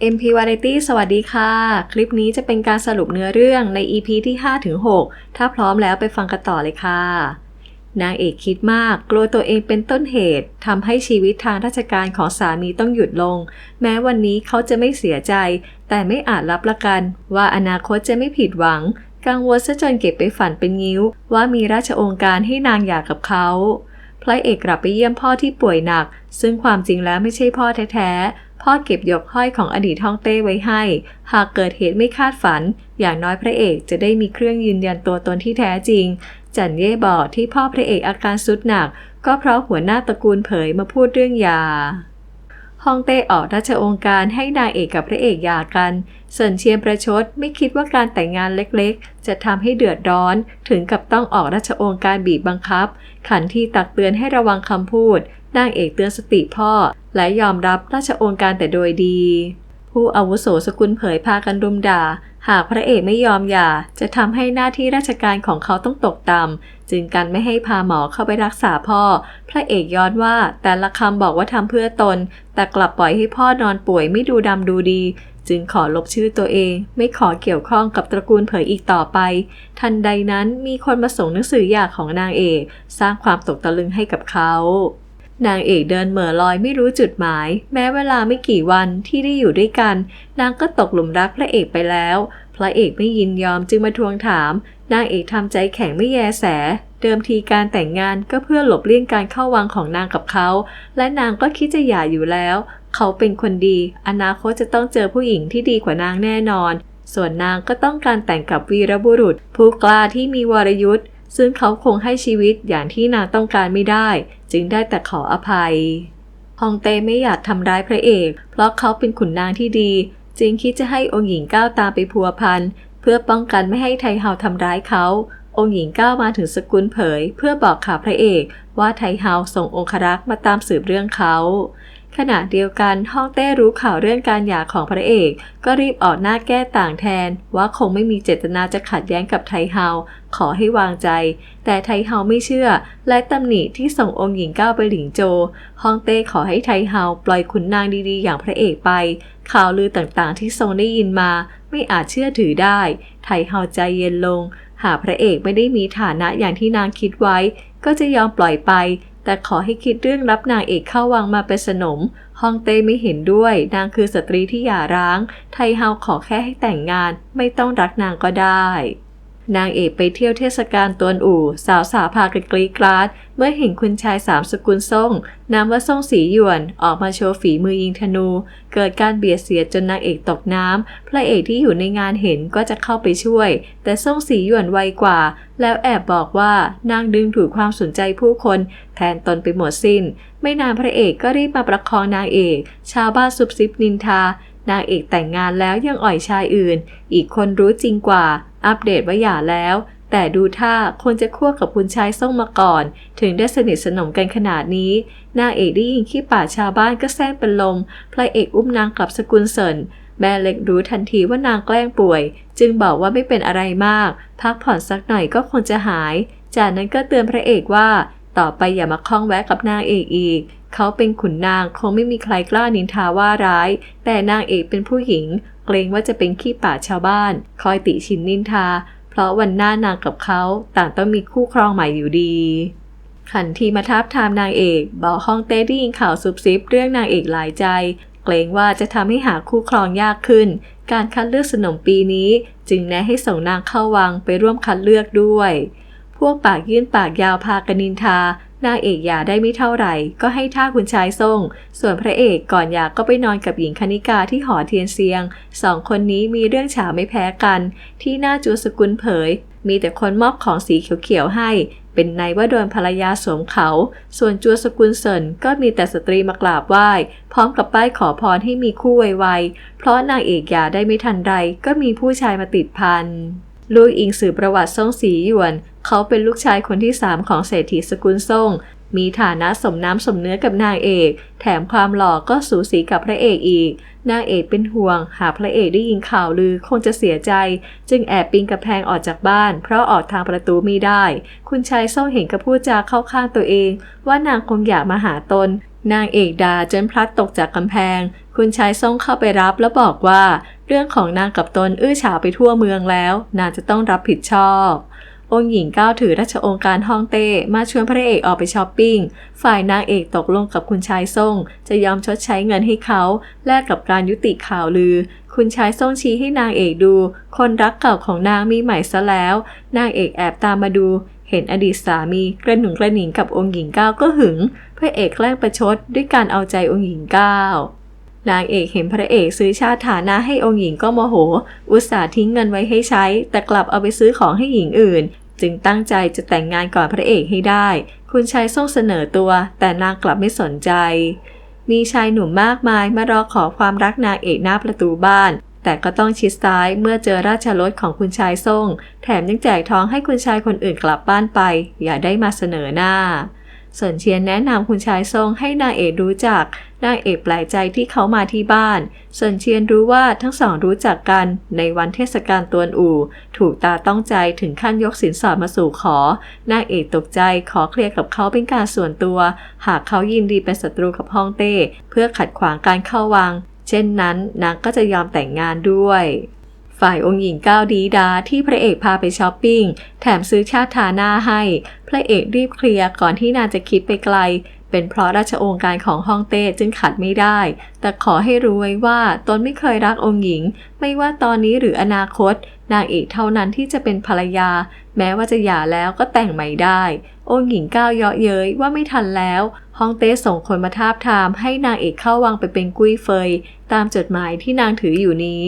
MP Variety สวัสดีค่ะ คลิปนี้จะเป็นการสรุปเนื้อเรื่องใน EP ที่ 5-6 ถ้าพร้อมแล้วไปฟังกันต่อเลยค่ะ นางเอกคิดมากกลัวตัวเองเป็นต้นเหตุทำให้ชีวิตทางราชการของสามีต้องหยุดลง แม้วันนี้เขาจะไม่เสียใจ แต่ไม่อาจรับประกัน ว่าอนาคตจะไม่ผิดหวัง กังวลซะจนเก็บไปฝันเป็นงิ้ว ว่ามีราชองค์การให้นางหย่ากับเขาพระเอกกลับไปเยี่ยมพ่อที่ป่วยหนัก ซึ่งความจริงแล้วไม่ใช่พ่อแท้ๆ พ่อเก็บหยกห้อยของอดีตฮ่องเต้ไว้ให้ หากเกิดเหตุไม่คาดฝัน อย่างน้อยพระเอกจะได้มีเครื่องยืนยันตัวตนที่แท้จริง จันเย่บอกที่พ่อพระเอกอาการสุดหนัก ก็เพราะหัวหน้าตระกูลเผยมาพูดเรื่องยาฮ่องเต้ออกราชองค์การให้นางเอกกับพระเอกหย่ากันเซินเชียนประชดไม่คิดว่าการแต่งงานเล็กๆ จะทำให้เดือดร้อนถึงกับต้องออกราชองค์การบีบบังคับ ขันที่ตักเตือนให้ระวังคำพูด นางเอกเตือนสติพ่อ และยอมรับราชองค์การแต่โดยดี ผู้อาวุโสสกุลเผยพากันรุมด่า หากพระเอกไม่ยอมหย่าจะทำให้หน้าที่ราชการของเขาต้องตกต่ำจึงกันไม่ให้พาหมอเข้าไปรักษาพ่อ พระเอกย้อนว่าแต่ละคำบอกว่าทำเพื่อตน แต่กลับปล่อยให้พ่อนอนป่วยไม่ดูดำดูดีจึงขอลบชื่อตัวเอง ไม่ขอเกี่ยวข้องกับตระกูลเผยอีกต่อไป ทันใดนั้นมีคนมาส่งหนังสือหย่าของนางเอก สร้างความตกตะลึงให้กับเขา นางเอกเดินเหม่อลอยไม่รู้จุดหมาย แม้เวลาไม่กี่วันที่ได้อยู่ด้วยกัน นางก็ตกหลุมรักพระเอกไปแล้ว พระเอกไม่ยินยอมจึงมาทวงถาม นางเอกทำใจแข็งไม่แยแส เดิมทีการแต่งงานก็เพื่อหลบเลี่ยงการเข้าวังของนางกับเขา และนางก็คิดจะหย่าอยู่แล้ว เขาเป็นคนดี อนาคตจะต้องเจอผู้หญิงที่ดีกว่านางแน่นอน ส่วนนางก็ต้องการแต่งกับวีรบุรุษ ผู้กล้าที่มีวรยุทธ์ ซึ่งเขาคงให้ชีวิตอย่างที่นางต้องการไม่ได้ จึงได้แต่ขออภัย ฮองเต้ไม่อยากทำร้ายพระเอก เพราะเขาเป็นขุนนางที่ดี จึงคิดจะให้องค์หญิงก้าวตามไปพัวพันเพื่อป้องกันไม่ให้ไทเฮาทำร้ายเขา องค์หญิงก้าวมาถึงสกุลเผย เพื่อบอกข่าวพระเอกว่าไทเฮาส่งองครักษ์มาตามสืบเรื่องเขา ขณะเดียวกันฮ่องเต้รู้ข่าวเรื่องการหย่าของพระเอก ก็รีบออกหน้าแก้ต่างแทน ว่าคงไม่มีเจตนาจะขัดแย้งกับไทเฮา ขอให้วางใจ แต่ไทเฮาไม่เชื่อ และตำหนิที่ส่งองค์หญิงก้าวไปหลิงโจฮ่องเต้ขอให้ไทเฮาปล่อยขุนนางดีๆ อย่างพระเอกไป ข่าวลือต่างๆ ที่ทรงได้ยินมา ไม่อาจเชื่อถือได้ ไทเฮาใจเย็นลง หากพระเอกไม่ได้มีฐานะอย่างที่นางคิดไว้ ก็จะยอมปล่อยไป แต่ขอให้คิดเรื่องรับนางเอกเข้าวังมาเป็นสนมฮองเต้ไม่เห็นด้วย นางคือสตรีที่หย่าร้าง ไทเฮาขอแค่ให้แต่งงาน ไม่ต้องรักนางก็ได้ นางเอกไปเที่ยวเทศกาลตวนอู่ สาวสาวพากันกรีดกราด เมื่อเห็นคุณชายสามสกุลซ่งนามว่าซ่งสีหยวนออกมาโชว์ฝีมือยิงธนู เกิดการเบียดเสียจนนางเอกตกน้ำพระเอกที่อยู่ในงานเห็นก็จะเข้าไปช่วย แต่ซ่งสีหยวนไวกว่า แล้วแอบบอกว่านางดึงดูดความสนใจผู้คนแทนตนไปหมดสิ้น ไม่นานพระเอกก็รีบมาประคองนางเอก ชาวบ้านซุบซิบนินทานางเอกแต่งงานแล้วยังอ่อยชายอื่น อีกคนรู้จริงกว่า อัปเดตว่าหย่าแล้ว แต่ดูท่าคนจะคั่วกับคุณชายส่งมาก่อน ถึงได้สนิทสนมกันขนาดนี้ นางเอกได้ยินขี้ป่าชาวบ้านก็แซงเป็นลม พระเอกอุ้มนางกลับสกุลเซินแม่เล็กรู้ทันทีว่านางแกล้งป่วย จึงบอกว่าไม่เป็นอะไรมาก พักผ่อนสักหน่อยก็คงจะหาย จากนั้นก็เตือนพระเอกว่า ต่อไปอย่ามาคล้องแวะกับนางเอกอีก เขาเป็นขุนนางคงไม่มีใครกล้านินทาว่าร้าย แต่นางเอกเป็นผู้หญิง เกรงว่าจะเป็นขี้ป่าชาวบ้าน คอยติชินนินทา เพราะวันหน้านางกับเขาต่างต้องมีคู่ครองใหม่อยู่ดี ขันทีมาทับทามนางเอกบอกห้องเต้ได้ยินข่าวซุบซิบเรื่องนางเอกหลายใจ เกรงว่าจะทำให้หาคู่ครองยากขึ้น การคัดเลือกสนมปีนี้ จึงแนะให้ส่งนางเข้าวังไปร่วมคัดเลือกด้วย พวกปากยื่นปากยาวพากันนินทา นางเอกหย่าได้ไม่เท่าไหร่ ก็ให้ท่าคุณชายส่ง ส่วนพระเอกก่อนหย่าก็ไปนอนกับหญิงคณิกาที่หอเทียนเซียง สองคนนี้มีเรื่องฉาไม่แพ้กัน ที่หน้าจูสกุลเผย มีแต่คนมอบของสีเขียวๆให้ เป็นในว่าโดนภรรยาสวมเขา ส่วนจัวสกุลเซินก็มีแต่สตรีมากราบไหว้ พร้อมกับป้ายขอพรให้มีคู่ไวๆ เพราะนางเอกหย่าได้ไม่ทันไรก็มีผู้ชายมาติดพันลูกอิงสื่อประวัติซ่งสีหยวน เขาเป็นลูกชายคนที่สามของเศรษฐีสกุลซ่ง มีฐานะสมน้ำสมเนื้อกับนางเอก แถมความหล่อก็สูสีกับพระเอกอีก นางเอกเป็นห่วง หากพระเอกได้ยินข่าวลือคงจะเสียใจ จึงแอบปีนกระแพงออกจากบ้าน เพราะออกทางประตูไม่ได้ คุณชายซ่งเห็นกับพูดจาเข้าข้างตัวเอง ว่านางคงอยากมาหาตนนางเอกดาจนพลัดตกจากกำแพง คุณชายส่งเข้าไปรับแล้วบอกว่า เรื่องของนางกับตนอื้อฉาวไปทั่วเมืองแล้ว นางจะต้องรับผิดชอบ องค์หญิงก้าวถือราชองค์การฮ่องเต้มาชวนพระเอกออกไปช้อปปิ้ง ฝ่ายนางเอกตกลงกับคุณชายส่ง จะยอมชดใช้เงินให้เขาแลกกับการยุติข่าวลือ คุณชายส่งชี้ให้นางเอกดู คนรักเก่าของนางมีใหม่ซะแล้ว นางเอกแอบตามมาดู เห็นอดีตสามีกระหนุงกระหนิงกับองค์หญิงก้าวก็หึงพระเอกแกล้งประชดด้วยการเอาใจองค์หญิงก้าว นางเอกเห็นพระเอกซื้อชาติฐานะให้องค์หญิงก็โมโห อุตส่าห์ทิ้งเงินไว้ให้ใช้ แต่กลับเอาไปซื้อของให้หญิงอื่น จึงตั้งใจจะแต่งงานก่อนพระเอกให้ได้ คุณชายส่งเสนอตัว แต่นางกลับไม่สนใจ มีชายหนุ่มมากมายมารอขอความรักนางเอกหน้าประตูบ้าน แต่ก็ต้องชิดซ้ายเมื่อเจอราชรถของคุณชายส่ง แถมยังแจกทองให้คุณชายคนอื่นกลับบ้านไป อย่าได้มาเสนอหน้า ส่วนเชียนแนะนำคุณชายทรงให้นางเอกรู้จัก นางเอกแปลกใจที่เขามาที่บ้านส่วนเชียนรู้ว่าทั้งสองรู้จักกันในวันเทศกาลตวนอู่ ถูกตาต้องใจถึงขั้นยกสินสอดมาสู่ขอ นางเอกตกใจขอเคลียร์กับเขาเป็นการส่วนตัว หากเขายินดีเป็นศัตรูกับฮ่องเต้ เพื่อขัดขวางการเข้าวัง เช่นนั้นนางก็จะยอมแต่งงานด้วย ฝ่ายองค์หญิงก้าวดีดาที่พระเอกพาไปช้อปปิ้ง แถมซื้อชาติทาหน้าให้ พระเอกรีบเคลียร์ก่อนที่นางจะคิดไปไกล เป็นเพราะราชองค์การของฮ่องเต้จึงขัดไม่ได้ แต่ขอให้รู้ไว้ว่าตนไม่เคยรักองค์หญิง ไม่ว่าตอนนี้หรืออนาคต นางเอกเท่านั้นที่จะเป็นภรรยา แม้ว่าจะหย่าแล้วก็แต่งใหม่ได้ องค์หญิงก้าวเยาะเย้ยว่าไม่ทันแล้วฮ่องเต้ส่งคนมาทาบทามให้นางเอกเข้าวังไปเป็นกุ้ยเฟย ตามจดหมายที่นางถืออยู่นี้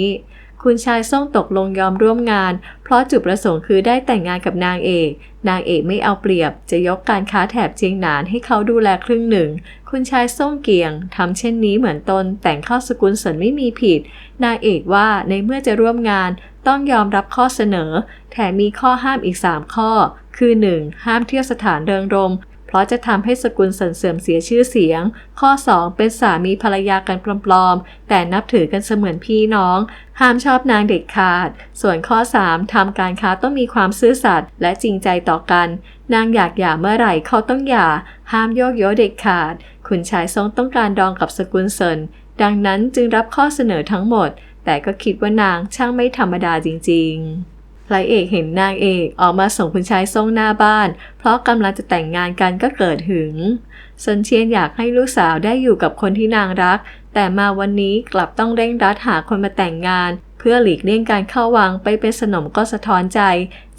คุณชายส่งตกลงยอมร่วมงาน เพราะจุดประสงค์คือได้แต่งงานกับนางเอก นางเอกไม่เอาเปรียบ จะยกการค้าแถบเจียงหนานให้เขาดูแลครึ่งหนึ่ง คุณชายส่งเกียงทำเช่นนี้เหมือนตนแต่งเข้าสกุลสนไม่มีผิด นางเอกว่าในเมื่อจะร่วมงาน ต้องยอมรับข้อเสนอ แถมมีข้อห้ามอีก 3 ข้อ คือ 1. ห้ามเที่ยวสถานเริงรม เพราะจะทำให้สกุลสันเสื่อมเสียชื่อเสียง ข้อ 2 เป็นสามีภรรยากันปลอมๆ แต่นับถือกันเสมือนพี่น้อง ห้ามชอบนางเด็ดขาด ส่วนข้อ 3ทำการค้าต้องมีความซื่อสัตย์และจริงใจต่อกัน นางอยากหย่าเมื่อไหร่เขาต้องหย่า ห้ามโยกโยเด็ดขาดคุณชายทรงต้องการดองกับสกุลเซินดังนั้นจึงรับข้อเสนอทั้งหมด แต่ก็คิดว่านางช่างไม่ธรรมดาจริง ๆ พระเอกเห็นนางเอกออกมาส่งคุณชายส่งหน้าบ้าน เพราะกำลังจะแต่งงานกันก็เกิดหึงซนเชียนอยากให้ลูกสาวได้อยู่กับคนที่นางรัก แต่มาวันนี้กลับต้องเร่งรัดหาคนมาแต่งงาน เพื่อหลีกเลี่ยงการเข้าวังไปเป็นสนมก็สะท้อนใจ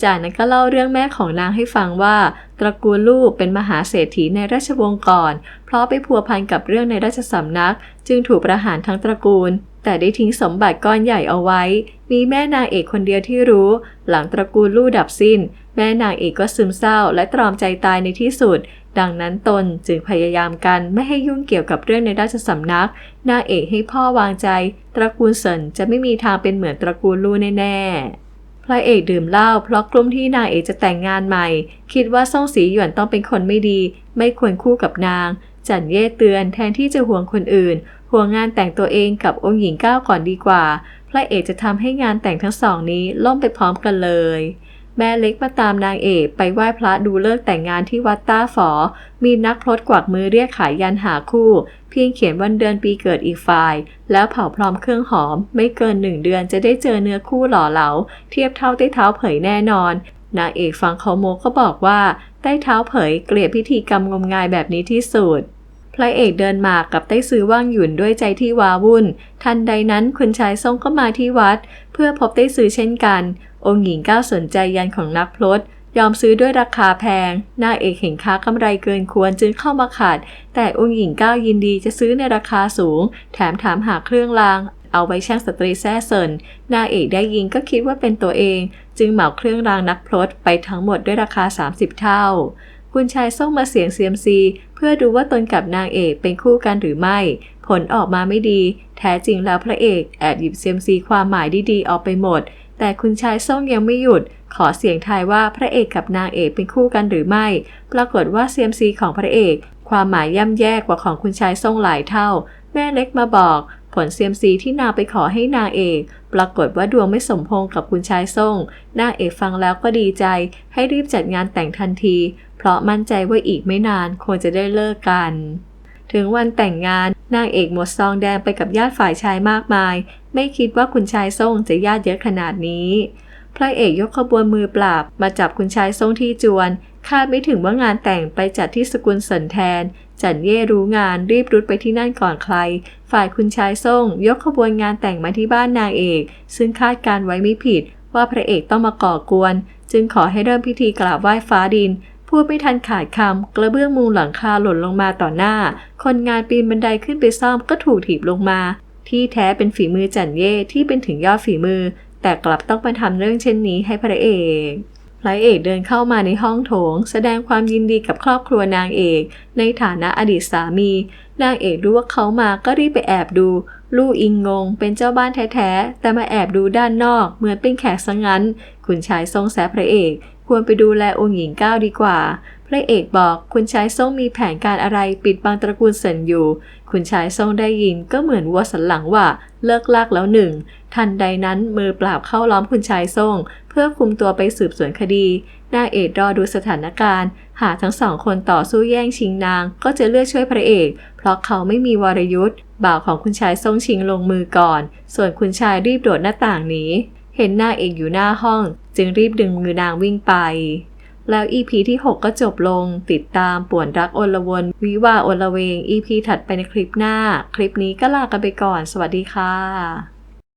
จากนั้นก็เล่าเรื่องแม่ของนางให้ฟังว่า ตระกูลลูกเป็นมหาเศรษฐีในราชวงศ์ก่อน เพราะไปพัวพันกับเรื่องในราชสำนัก จึงถูกประหารทั้งตระกูล แต่ได้ทิ้งสมบัติก้อนใหญ่เอาไว้ มีแม่นางเอกคนเดียวที่รู้ หลังตระกูลลู่ดับสิ้น แม่นางเอกก็ซึมเศร้าและตรอมใจตายในที่สุด ดังนั้นตนจึงพยายามกันไม่ให้ยุ่งเกี่ยวกับเรื่องในราชสำนัก นางเอกให้พ่อวางใจ ตระกูลเซินจะไม่มีทางเป็นเหมือนตระกูลลู่แน่ๆ พระเอกดื่มเหล้าเพราะกลุ้มที่นางเอกจะแต่งงานใหม่ คิดว่าซ่งสีหยวนต้องเป็นคนไม่ดี ไม่ควรคู่กับนาง จันเย่เตือนแทนที่จะห่วงคนอื่น ห่วงงานแต่งตัวเองกับองค์หญิงก้าวก่อนดีกว่า พระเอกจะทำให้งานแต่งทั้งสองนี้ล่มไปพร้อมกันเลย แม่เล็กมาตามนางเอกไปไหว้พระดูเลิกแต่งงานที่วัดต้าฝอ มีนักพรตกวักมือเรียกขายยันหาคู่ เพียงเขียนวันเดือนปีเกิดอีกฝ่าย แล้วเผาพร้อมเครื่องหอม ไม่เกินหนึ่งเดือนจะได้เจอเนื้อคู่หล่อเหลา เทียบเท่าใต้เท้าเผยแน่นอนนางเอกฟังเขาโมก็บอกว่า ใต้เท้าเผยเกลียดพิธีกรรมงมงายแบบนี้ที่สุดพระเอกเดินมากับใต้ซื้อว่างหยุ่นด้วยใจที่วาวุ่น ทันใดนั้นคุณชายทรงก็มาที่วัด เพื่อพบใต้ซื้อเช่นกัน องค์หญิงก้าวสนใจยันของนักพลดยอมซื้อด้วยราคาแพงนางเอกเห็นค้ากำไรเกินควรจึงเข้ามาขัดแต่องค์หญิงก้าวยินดีจะซื้อในราคาสูง แถมถามหาเครื่องราง เอาไว้ช่างสตรีแซ่เซินนางเอกได้ยินก็คิดว่าเป็นตัวเอง จึงเหมาเครื่องรางนักพลดไปทั้งหมดด้วยราคา 30 เท่า คุณชายส่งมาเสียงเซียมซี เพื่อดูว่าตนกับนางเอกเป็นคู่กันหรือไม่ ผลออกมาไม่ดี แท้จริงแล้วพระเอกแอบหยิบเซียมซีความหมายดีๆออกไปหมด แต่คุณชายส่งยังไม่หยุด ขอเสียงทายว่าพระเอกกับนางเอกเป็นคู่กันหรือไม่ ปรากฏว่าเซียมซีของพระเอกความหมายย่ำแย่กว่าของคุณชายส่งหลายเท่า แม่เล็กมาบอก ผลเซียมซีที่นางไปขอให้นางเอก ปรากฏว่าดวงไม่สมพงกับคุณชายส่งนางเอกฟังแล้วก็ดีใจ ให้รีบจัดงานแต่งทันที เพราะมั่นใจว่าอีกไม่นานคงจะได้เลิกกัน ถึงวันแต่งงานนางเอกหมดซองแดงไปกับญาติฝ่ายชายมากมาย ไม่คิดว่าคุณชายส่งจะญาติเยอะขนาดนี้พระเอกยกขบวนมือปราบมาจับคุณชายส่งที่จวน คาดไม่ถึงว่างานแต่งไปจัดที่สกุลสนแทน จันเย่รู้งานรีบรุดไปที่นั่นก่อนใคร ฝ่ายคุณชายส่ง ยกขบวนงานแต่งมาที่บ้านนางเอก ซึ่งคาดการไว้ไม่ผิด ว่าพระเอกต้องมาก่อกวน จึงขอให้เริ่มพิธีกราบไหว้ฟ้าดิน พูดไม่ทันขาดคำกระเบื้องมุงหลังคาหล่นลงมาต่อหน้า คนงานปีนบันไดขึ้นไปซ่อมก็ถูกถีบลงมา ที่แท้เป็นฝีมือจันเย่ที่เป็นถึงยอดฝีมือ แต่กลับต้องมาทำเรื่องเช่นนี้ให้พระเอก พระเอกเดินเข้ามาในห้องโถง แสดงความยินดีกับครอบครัวนางเอก ในฐานะอดีตสามี นางเอกรู้ว่าเขามาก็รีบไปแอบดู ลู่อิงงง เป็นเจ้าบ้านแท้ๆ แต่มาแอบดูด้านนอก เหมือนเป็นแขกซะงั้นคุณชายทรงแสพระเอก ควรไปดูแลองค์หญิงก้าวดีกว่า พระเอกบอกคุณชายทรงมีแผนการอะไรปิดบังตระกูลเซินอยู่ คุณชายทรงได้ยินก็เหมือนวัวสันหลังว่าเลิกลากแล้วหนึ่ง ทันใดนั้นมือปราบเข้าล้อมคุณชายทรงเพื่อคุมตัวไปสืบสวนคดี นางเอกรอดูสถานการณ์ หากทั้งสองคนต่อสู้แย่งชิงนาง ก็จะเลือกช่วยพระเอก เพราะเขาไม่มีวรยุทธ์บ่าวของคุณชายทรงชิงลงมือก่อน ส่วนคุณชายรีบโดดหน้าต่างหนีเห็นนางเอกอยู่หน้าห้อง จึงรีบดึงมือนางวิ่งไปแล้วอีพีที่ 6 ก็จบลง ติดตามป่วนรักโอลวนวิวาห์โอลเวงอีพีถัดไปในคลิปหน้า คลิปนี้ก็ลากันไปก่อน สวัสดีค่ะ